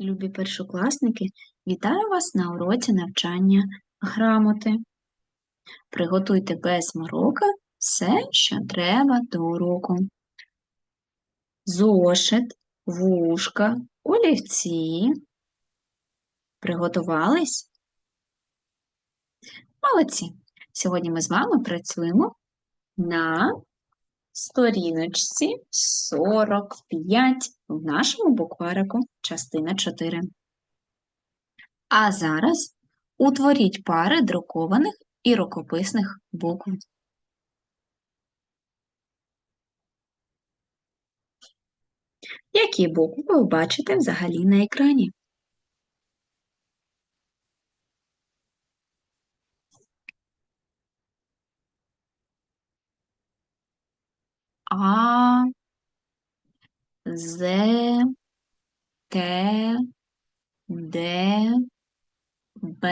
Любі першокласники, вітаю вас на уроці навчання грамоти. Приготуйте без морока все, що треба до уроку. Зошит, вушка, олівці. Приготувались? Молодці! Сьогодні ми з вами працюємо на сторіночці 45 в нашому букварику, частина 4. А зараз утворіть пари друкованих і рукописних букв. Які букви ви бачите взагалі на екрані? А, З, Т, Д, Б,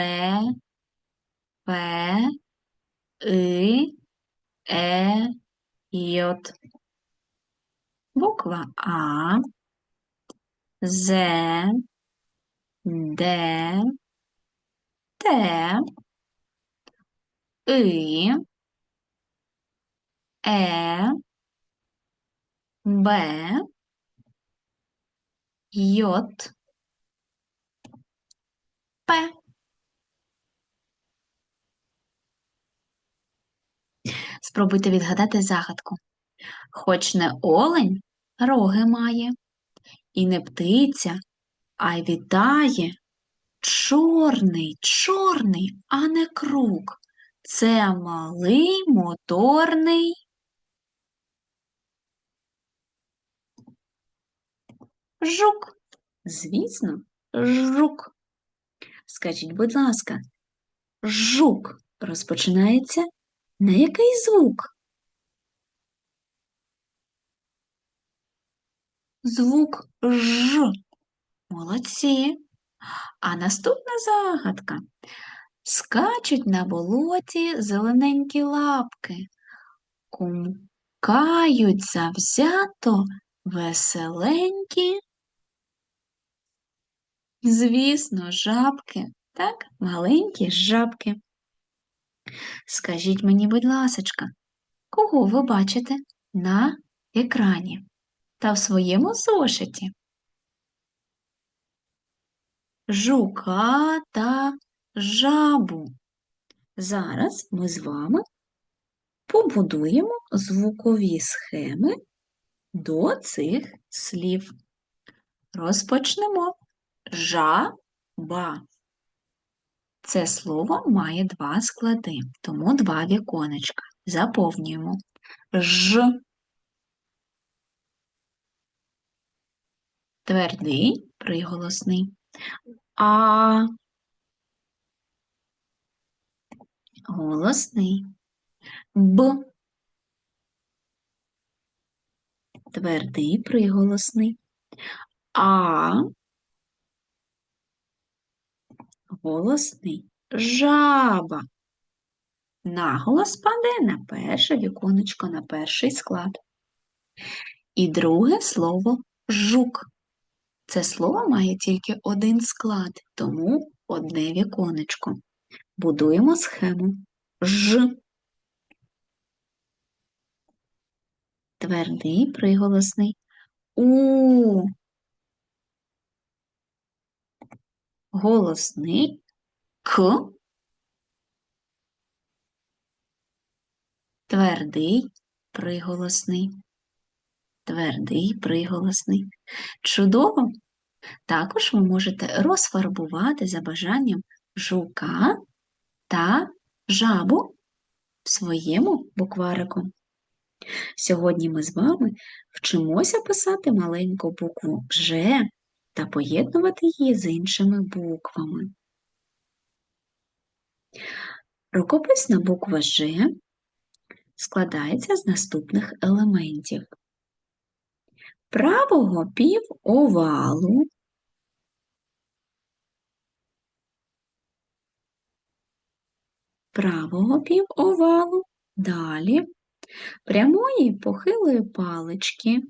П, И, Е, Й. Буква А, З, Д, Т, И, Е, Б, Йот, П. Спробуйте відгадати загадку. Хоч не олень, роги має, і не птиця, а й вітає. Чорний, чорний, а не круг. Це малий моторний. Жук. Звісно, жук. Скажіть, будь ласка, жук розпочинається на який звук? Звук Ж. Молодці. А наступна загадка. Скачуть на болоті зелененькі лапки, кумкають завзято веселенькі. Звісно, жабки, так, маленькі жабки. Скажіть мені, будь ласочка, кого ви бачите на екрані та в своєму зошиті? Жука та жабу. Зараз ми з вами побудуємо звукові схеми до цих слів. Розпочнемо. Жаба. Це слово має два склади, тому два віконечка. Заповнюємо. Ж. Твердий, приголосний. А. Голосний. Б. Твердий, приголосний. А. Голосний жаба. Наголос паде на перше віконечко, на перший склад. І друге слово жук. Це слово має тільки один склад, тому одне віконечко. Будуємо схему Ж. Твердий приголосний У. Голосний К. Твердий приголосний. Твердий приголосний. Чудово! Також ви можете розфарбувати за бажанням жука та жабу в своєму букварику. Сьогодні ми з вами вчимося писати маленьку букву Ж та поєднувати її з іншими буквами. Рукописна буква Ж складається з наступних елементів. Правого півовалу, правого півовалу, далі прямої похилої палички,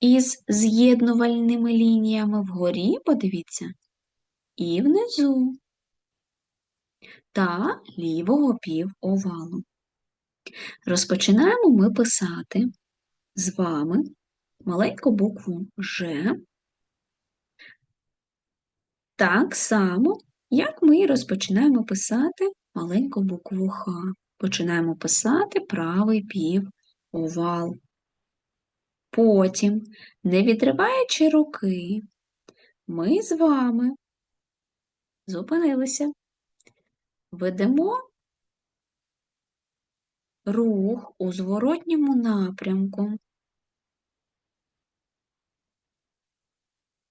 із з'єднувальними лініями вгорі, подивіться, і внизу та лівого півовалу. Розпочинаємо ми писати з вами маленьку букву Ж, так само, як ми розпочинаємо писати маленьку букву Х. Починаємо писати правий півовал. Потім, не відриваючи руки, ми з вами зупинилися, ведемо рух у зворотньому напрямку.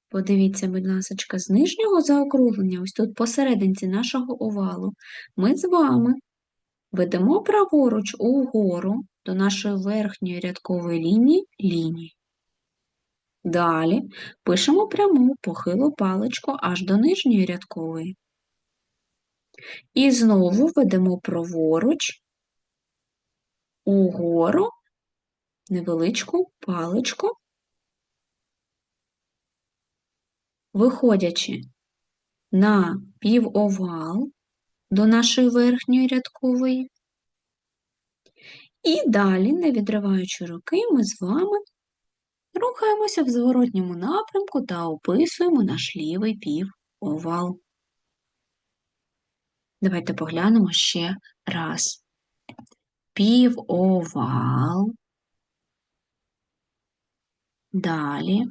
Подивіться, будь ласка, з нижнього заокруглення, ось тут посерединці нашого овалу, ми з вами ведемо праворуч угору до нашої верхньої рядкової лінії лінії. Далі пишемо пряму похилу паличку аж до нижньої рядкової. І знову ведемо праворуч угору невеличку паличку, виходячи на півовал до нашої верхньої рядкової. І далі, не відриваючи руки, ми з вами рухаємося в зворотньому напрямку та описуємо наш лівий півовал. Давайте поглянемо ще раз. Півовал. Далі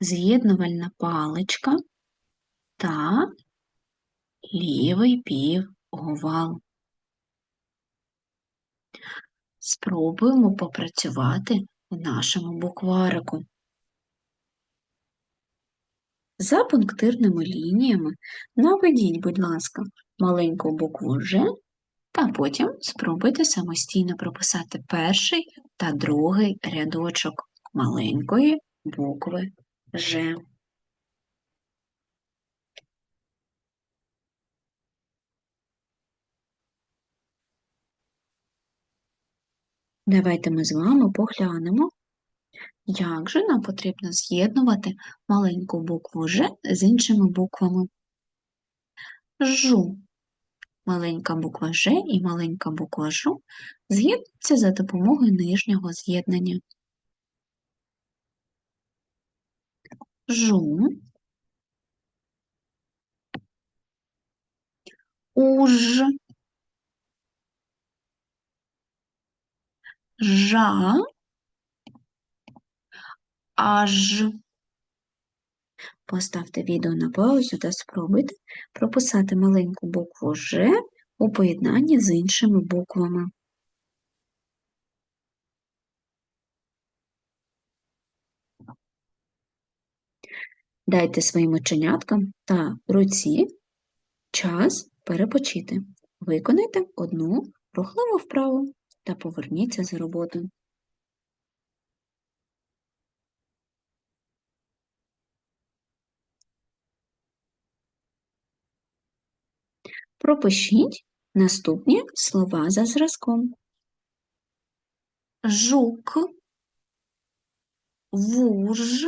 з'єднувальна паличка та лівий півовал. Спробуємо попрацювати в нашому букварику. За пунктирними лініями наведіть, будь ласка, маленьку букву Ж, а потім спробуйте самостійно прописати перший та другий рядочок маленької букви Ж. Давайте ми з вами поглянемо, як же нам потрібно з'єднувати маленьку букву Ж з іншими буквами. Жу. Маленька буква Ж і маленька буква Жу з'єднуються за допомогою нижнього з'єднання. Жу. Уж. Жа. Аж. Поставте відео на паузу та спробуйте прописати маленьку букву Ж у поєднанні з іншими буквами. Дайте своїм оченяткам та руці час перепочити. Виконайте одну рухливу вправу та поверніться за роботу. Пропишіть наступні слова за зразком. Жук, вуж,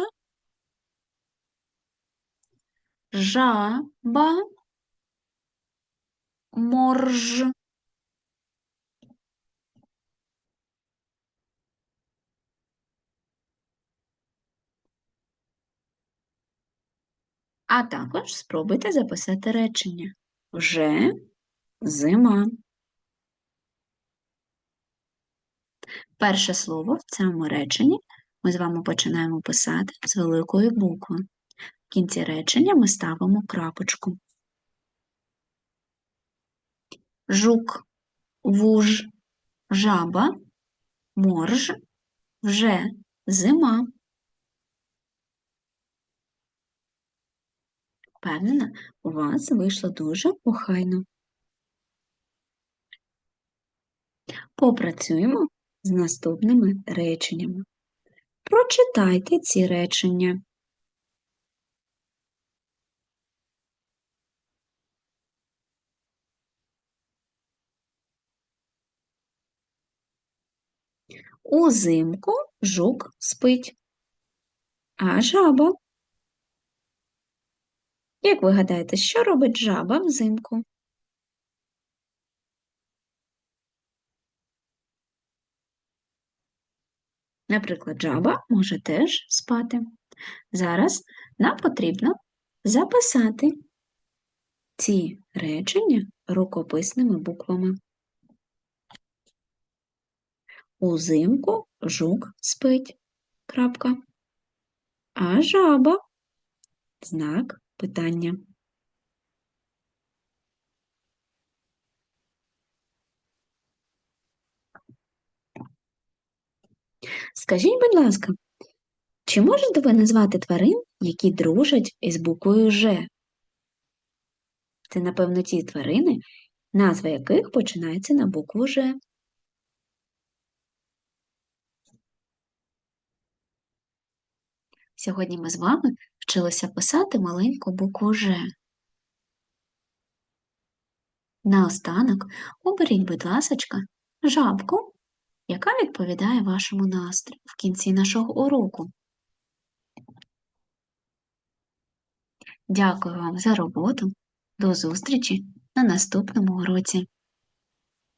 жаба, морж. А також спробуйте записати речення. Вже зима. Перше слово в цьому реченні ми з вами починаємо писати з великої букви. В кінці речення ми ставимо крапочку. Жук, вуж, жаба, морж, вже зима. Впевнена, у вас вийшло дуже охайно. Попрацюємо з наступними реченнями. Прочитайте ці речення. Узимку жук спить. А жаба? Як ви гадаєте, що робить жаба взимку? Наприклад, жаба може теж спати. Зараз нам потрібно записати ці речення рукописними буквами. Узимку жук спить. Крапка. А жаба знак питання. Скажіть, будь ласка, чи можете ви назвати тварин, які дружать із буквою Ж? Це, напевно, ті тварини, назва яких починається на букву Ж. Сьогодні ми з вами вчилися писати маленьку букву Ж. Наостанок оберіть, будь ласочка, жабку, яка відповідає вашому настрою в кінці нашого уроку. Дякую вам за роботу. До зустрічі на наступному уроці.